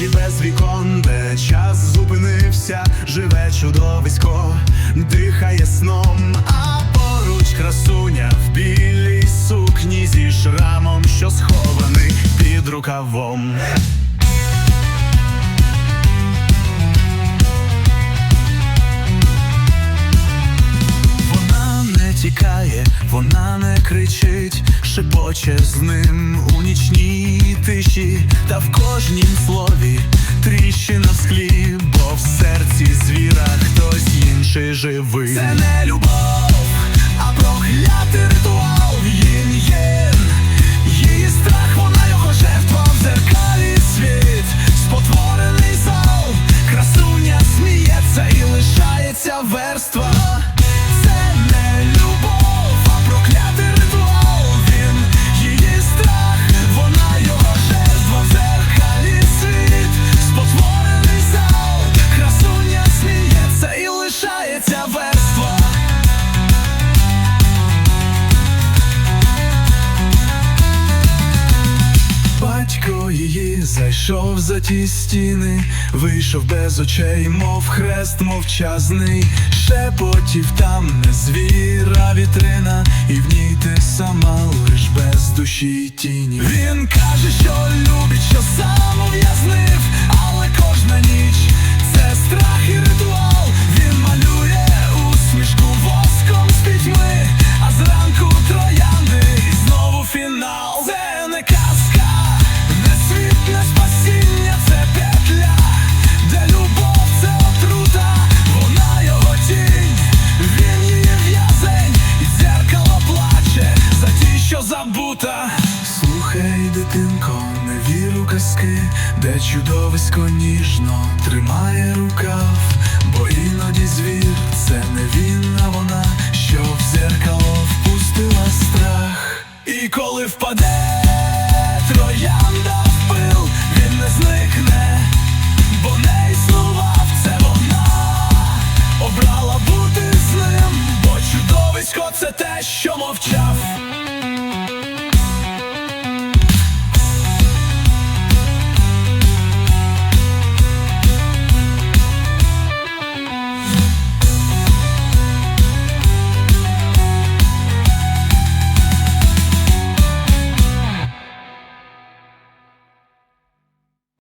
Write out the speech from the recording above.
межі без вікон, де час зупинився, живе чудовисько, дихає сном, а поруч красуня в білій сукні зі шрамом, що схований під рукавом. Вона не тікає, вона не кричить, шепоче з ним у нічній тиші, та в кожнім слові тріщина в склі, бо в серці звіра хтось інший живий. Це не любов, а проклятий ритуал. Її зайшов за ті стіни, вийшов без очей, мов хрест мовчазний, шепотів там не звіра вітрина, і в ній ти сама лиш без душі й тіні. Він каже, що отрута. Слухай, дитинко, не віру казки, де чудовисько ніжно тримає рукав, бо іноді звір це не вона, що в зеркало впустила страх. І коли впаде троянда в пил, він не зникне, бо не існував це вона, обрала бути з ним, бо чудовисько це те, що мовчав.